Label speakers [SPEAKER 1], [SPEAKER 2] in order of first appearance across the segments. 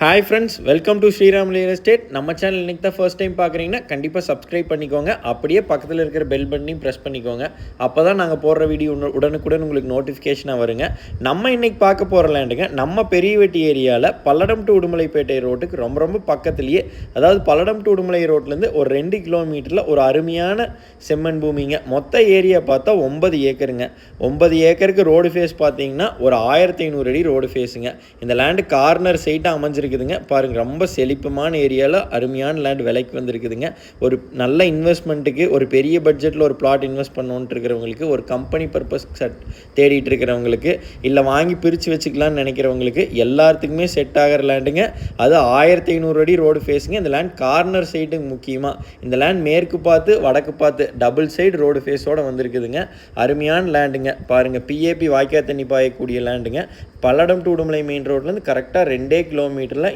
[SPEAKER 1] Hi friends welcome to Sriram real estate நம்ம channel இன்னைக்கு தான் ஃபர்ஸ்ட் டைம் பார்க்குறீங்கன்னா கண்டிப்பாக சப்ஸ்கிரைப் பண்ணிக்கோங்க. அப்படியே பக்கத்தில் இருக்கிற பெல் பட்டனையும் ப்ரெஸ் பண்ணிக்கோங்க. அப்போ தான் நாங்கள் போடுற வீடியோ உடனுக்குடன் உங்களுக்கு நோட்டிஃபிகேஷனாக வருங்க. நம்ம இன்றைக்கி பார்க்க போகிற லேண்டுங்க நம்ம பெரியவெட்டி ஏரியாவில் பல்லடம் டு உடுமலைப்பேட்டை ரோட்டுக்கு ரொம்ப ரொம்ப பக்கத்துலேயே அதாவது பல்லடம் டு உடுமலை ரோட்லேருந்து ஒரு ரெண்டு கிலோமீட்டரில் ஒரு அருமையான செம்மண் பூமிங்க. மொத்த ஏரியா பார்த்தா ஒன்பது ஏக்கருங்க. ஒன்பது ஏக்கருக்கு ரோடு ஃபேஸ் பார்த்தீங்கன்னா ஒரு ஆயிரத்தி ஐநூறு அடி ரோடு ஃபேஸுங்க இந்த லேண்டு கார்னர் சைட்டாக அமைஞ்சிருக்கு. அமைஞ்சிருக்குதுங்க பாருங்க ரொம்ப செழிப்பமான ஏரியாவில் அருமையான லேண்ட் விலைக்கு வந்திருக்குதுங்க. ஒரு நல்ல இன்வெஸ்ட்மெண்ட்டுக்கு ஒரு பெரிய பட்ஜெட்டில் ஒரு பிளாட் இன்வெஸ்ட் பண்ணோன்ட்டு இருக்கிறவங்களுக்கு ஒரு கம்பெனி பர்பஸ் செட் தேடிட்டு இருக்கிறவங்களுக்கு இல்லை வாங்கி பிரித்து வச்சுக்கலாம்னு நினைக்கிறவங்களுக்கு எல்லாத்துக்குமே செட் ஆகிற லேண்டுங்க அது ஆயிரத்தி ஐநூறு அடி ரோடு ஃபேஸுங்க இந்த லேண்ட் கார்னர் சைடு முக்கியமாக இந்த லேண்ட் மேற்கு பார்த்து வடக்கு பார்த்து டபுள் சைடு ரோடு ஃபேஸோட வந்திருக்குதுங்க. அருமையான லேண்டுங்க பாருங்கள் பிஏபி வாய்க்கா தண்ணி பாயக்கூடிய லேண்டுங்க பல்லடம் டு உடுமலை மெயின் ரோட்லேருந்து கரெக்டாக ரெண்டே கிலோமீட்டரில்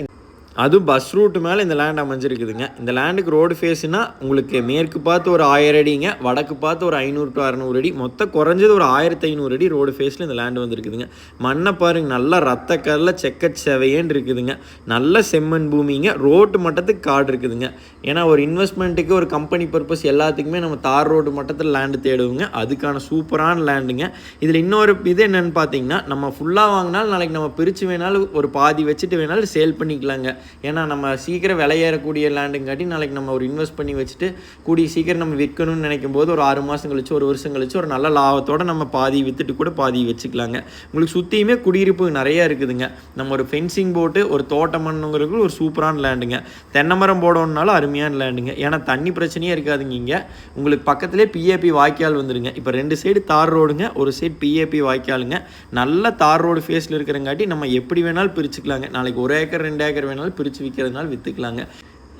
[SPEAKER 1] அதுவும் பஸ் ரூட்டு மேலே இந்த லேண்ட் அமைஞ்சிருக்குதுங்க. இந்த லேண்டுக்கு ரோடு ஃபேஸுனா உங்களுக்கு மேற்கு பார்த்து ஒரு ஆயிரம் அடிங்க வடக்கு பார்த்து ஒரு ஐநூறு டு அறநூறு அடி மொத்தம் குறைஞ்சது ஒரு ஆயிரத்தி ஐநூறு அடி ரோடு ஃபேஸில் இந்த லேண்டு வந்திருக்குதுங்க. மண்ணை பாருங்க நல்லா ரத்த கல்ல செக்க செவையேன்னு இருக்குதுங்க. நல்ல செம்மண் பூமிங்க ரோட்டு மட்டத்துக்கு காடு இருக்குதுங்க. ஏன்னா ஒரு இன்வெஸ்ட்மெண்ட்டுக்கு ஒரு கம்பெனி பர்பஸ் எல்லாத்துக்குமே நம்ம தார் ரோடு மட்டத்தில் லேண்டு தேடுவோங்க. அதுக்கான சூப்பரான லேண்டுங்க இதில் இன்னொரு இது என்னென்னு பார்த்தீங்கன்னா நம்ம ஃபுல்லாக வாங்கினாலும் நாளைக்கு நம்ம பிரித்து வேணாலும் ஒரு பாதி வச்சுட்டு வேணாலும் சேல் பண்ணிக்கலாங்க. ஏன்னா நம்ம சீக்கிரம் விலையேறக்கூடிய லேண்டுங்காட்டி நாளைக்கு நம்ம ஒரு இன்வெஸ்ட் பண்ணி வச்சுட்டு கூடிய சீக்கிரம் நம்ம விற்கணும்னு நினைக்கும் போது ஒரு ஆறு மாதம் கழிச்சு ஒரு வருஷம் கழிச்சு ஒரு நல்ல லாபத்தோடு நம்ம பாதி விற்றுட்டு கூட பாதி வச்சுக்கலாங்க. உங்களுக்கு சுற்றியுமே குடியிருப்பு நிறைய இருக்குதுங்க. நம்ம ஒரு ஃபென்சிங் போட்டு ஒரு தோட்டம் பண்ணுங்கிறது ஒரு சூப்பரான லேண்டுங்க தென்னை மரம் போடணுன்னாலும் அருமையான லேண்டுங்க ஏன்னா தண்ணி பிரச்சனையே இருக்காதுங்க இங்கே. உங்களுக்கு பக்கத்துலேயே பிஏபி வாய்க்கால் வந்துடுங்க இப்போ ரெண்டு சைடு தார் ரோடுங்க ஒரு சைடு பிஏபி வாய்க்காலுங்க. நல்ல தார் ரோடு ஃபேஸில் இருக்கிறங்காட்டி நம்ம எப்படி வேணாலும் பிரிச்சுக்கலாங்க. நாளைக்கு ஒரு ஏக்கர் ரெண்டு ஏக்கர் வேணாலும் பிரித்து விற்கிறதுனால விற்றுக்கலாங்க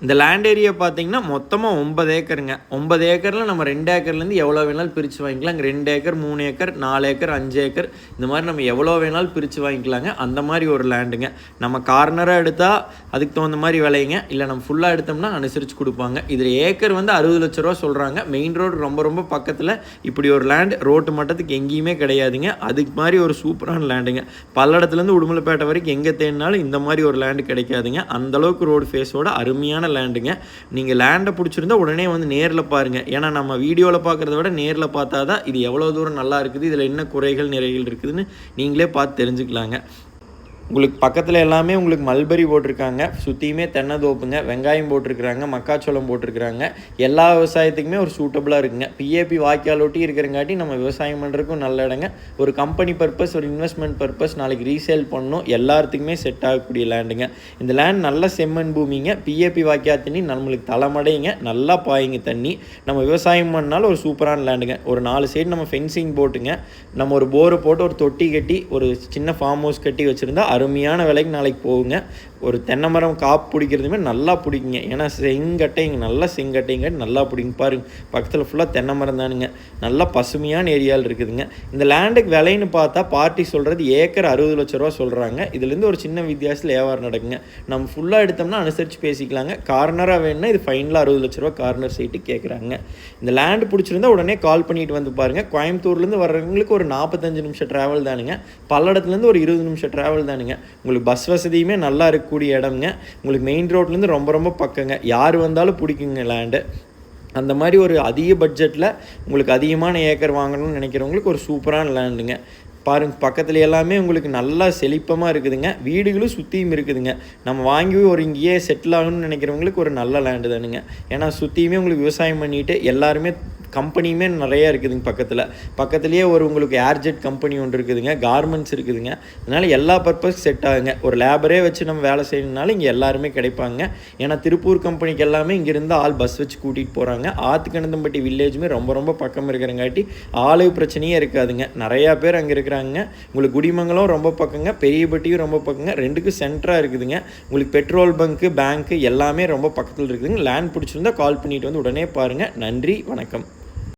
[SPEAKER 1] இந்த லேண்ட் ஏரியா பார்த்தீங்கன்னா மொத்தமாக ஒன்பது ஏக்கருங்க. ஒன்பது ஏக்கரில் நம்ம ரெண்டு ஏக்கர்லேருந்து எவ்வளோ வேணாலும் பிரித்து வாங்கிக்கலாம் இங்கே ரெண்டு ஏக்கர் மூணு ஏக்கர் நாலு ஏக்கர் அஞ்சு ஏக்கர் இந்த மாதிரி நம்ம எவ்வளோ வேணாலும் பிரித்து வாங்கிக்கலாங்க. அந்த மாதிரி ஒரு லேண்டுங்க நம்ம கார்னராக எடுத்தால் அதுக்கு தகுந்த மாதிரி விலைங்க. இல்லை நம்ம ஃபுல்லாக எடுத்தோம்னா அனுசரித்து கொடுப்பாங்க. இதில் ஏக்கர் வந்து அறுபது லட்ச ரூபா சொல்கிறாங்க மெயின் ரோடு ரொம்ப ரொம்ப பக்கத்தில் இப்படி ஒரு லேண்ட் ரோட்டு மட்டத்துக்கு எங்கேயுமே கிடையாதுங்க. அதுக்கு மாதிரி ஒரு சூப்பரான லேண்டுங்க பல்லடத்துலேருந்து உடுமலைப்பேட்டை வரைக்கும் எங்கே தேடினாலும் இந்த மாதிரி ஒரு லேண்டு கிடைக்காதுங்க. அந்தளவுக்கு ரோடு ஃபேஸோட அருமையான லேண்டுங்க நீங்கள் லேண்டை பிடிச்சிருந்தா உடனே வந்து நேரில் பாருங்கள் ஏன்னா நம்ம வீடியோவில் பார்க்குறத விட நேரில் பார்த்தா தான் இது எவ்வளோ தூரம் நல்லா இருக்குது இதில் என்ன குறைகள் நிறைகள் இருக்குதுன்னு நீங்களே பார்த்து தெரிஞ்சுக்கலாங்க. உங்களுக்கு பக்கத்தில் எல்லாமே உங்களுக்கு மல்பரி போட்டிருக்காங்க. சுற்றியுமே தென்னை தோப்புங்க வெங்காயம் போட்டிருக்கிறாங்க மக்காச்சோளம் போட்டிருக்கிறாங்க. எல்லா விவசாயத்துக்குமே ஒரு சூட்டபுளாக இருக்குங்க. பிஏபி வாய்க்கால் இருக்கிறங்காட்டி நம்ம விவசாயம் பண்ணுறதுக்கும் நல்ல இடங்க. ஒரு கம்பெனி பர்பஸ் ஒரு இன்வெஸ்ட்மெண்ட் பர்பஸ் நாளைக்கு ரீசேல் பண்ணணும். எல்லாத்துக்குமே செட் ஆகக்கூடிய லேண்டுங்க இந்த லேண்ட் நல்ல செம்மண் பூமிங்க. பிஏபி வாய்க்கா தண்ணி நம்மளுக்கு தலைமடைங்க நல்லா பாயுங்க தண்ணி. நம்ம விவசாயம் பண்ணாலும் ஒரு சூப்பரான லேண்டுங்க ஒரு நாலு சைடு நம்ம ஃபென்சிங் போட்டுங்க. நம்ம ஒரு போரை போட்டு ஒரு தொட்டி கட்டி ஒரு சின்ன ஃபார்ம் ஹவுஸ் கட்டி வச்சுருந்தா அருமையான விலைக்கு நாளைக்கு போகுங்க. ஒரு தென்னை மரம் காப்பு பிடிக்கிறதுமே நல்லா பிடிக்குங்க. ஏன்னா செங்கட்டைங்க நல்லா செங்கட்டைங்க நல்லா பிடிங்க பாருங்க. பக்கத்தில் ஃபுல்லாக தென்னை மரம் தானுங்க. நல்லா பசுமையான ஏரியாவில் இருக்குதுங்க. இந்த லேண்டுக்கு விலைன்னு பார்த்தா பார்ட்டி சொல்கிறது ஏக்கர் அறுபது லட்ச ரூபா சொல்கிறாங்க இதுலேருந்து ஒரு சின்ன வித்தியாசத்தில் வியாபாரம் நடக்குங்க. நம்ம ஃபுல்லாக எடுத்தோம்னா அனுசரித்து பேசிக்கலாங்க. கார்னராக வேணும்னா இது ஃபைனலாக அறுபது லட்ச ரூபா கார்னர் சைட்டு கேட்குறாங்க இந்த லேண்டு பிடிச்சிருந்தா உடனே கால் பண்ணிட்டு வந்து பாருங்கள் கோயம்புத்தூர்லேருந்து வர்றவங்களுக்கு ஒரு நாற்பத்தஞ்சு நிமிஷம் ட்ராவல் தானுங்க. பல்லடத்துலேருந்து ஒரு இருபது நிமிஷம் ட்ராவல் தானுங்க. உங்களுக்கு பஸ் வசதியுமே நல்லா இருக்கக்கூடிய இடம்ங்க. உங்களுக்கு மெயின் ரோட்லேருந்து ரொம்ப ரொம்ப பக்கங்க. யார் வந்தாலும் பிடிக்குங்க லேண்டு அந்த மாதிரி ஒரு அதிக பட்ஜெட்டில் உங்களுக்கு அதிகமான ஏக்கர் வாங்கணும்னு நினைக்கிறவங்களுக்கு ஒரு சூப்பரான லேண்டுங்க பாருங்க பக்கத்துல எல்லாமே உங்களுக்கு நல்லா செழிப்பமாக இருக்குதுங்க. வீடுகளும் சுற்றியும் இருக்குதுங்க. நம்ம வாங்கி ஒரு இங்கேயே செட்டில் ஆகணும்னு நினைக்கிறவங்களுக்கு ஒரு நல்ல லேண்டு தானுங்க. ஏன்னா சுற்றியுமே உங்களுக்கு விவசாயம் பண்ணிட்டு எல்லாருமே கம்பெனியுமே நிறையா இருக்குதுங்க பக்கத்தில். பக்கத்துலேயே ஒரு உங்களுக்கு ஏர்ஜெட் கம்பெனி ஒன்று இருக்குதுங்க. கார்மெண்ட்ஸ் இருக்குதுங்க. அதனால் எல்லா பர்பஸ் செட் ஆகுங்க. ஒரு லேபரே வச்சு நம்ம வேலை செய்யணுனாலும் இங்கே எல்லாருமே கிடைப்பாங்க. ஏன்னா திருப்பூர் கம்பெனிக்கு எல்லாமே இங்கேருந்து ஆள் பஸ் வச்சு கூட்டிகிட்டு போகிறாங்க ஆத்துக்கணந்தம்பட்டி வில்லேஜுமே ரொம்ப ரொம்ப பக்கம் இருக்கிறங்காட்டி ஆளு பிரச்சனையே இருக்காதுங்க. நிறையா பேர் அங்கே இருக்கிறாங்க. உங்களுக்கு குடிமங்கலம் ரொம்ப பக்கங்க. பெரியபட்டியும் ரொம்ப பக்கங்க. ரெண்டுக்கும் சென்டராக இருக்குதுங்க. உங்களுக்கு பெட்ரோல் பங்க்கு பேங்க்கு எல்லாமே ரொம்ப பக்கத்தில் இருக்குதுங்க. லேண்ட் பிடிச்சிருந்தா கால் பண்ணிட்டு வந்து உடனே பாருங்கள் நன்றி வணக்கம்.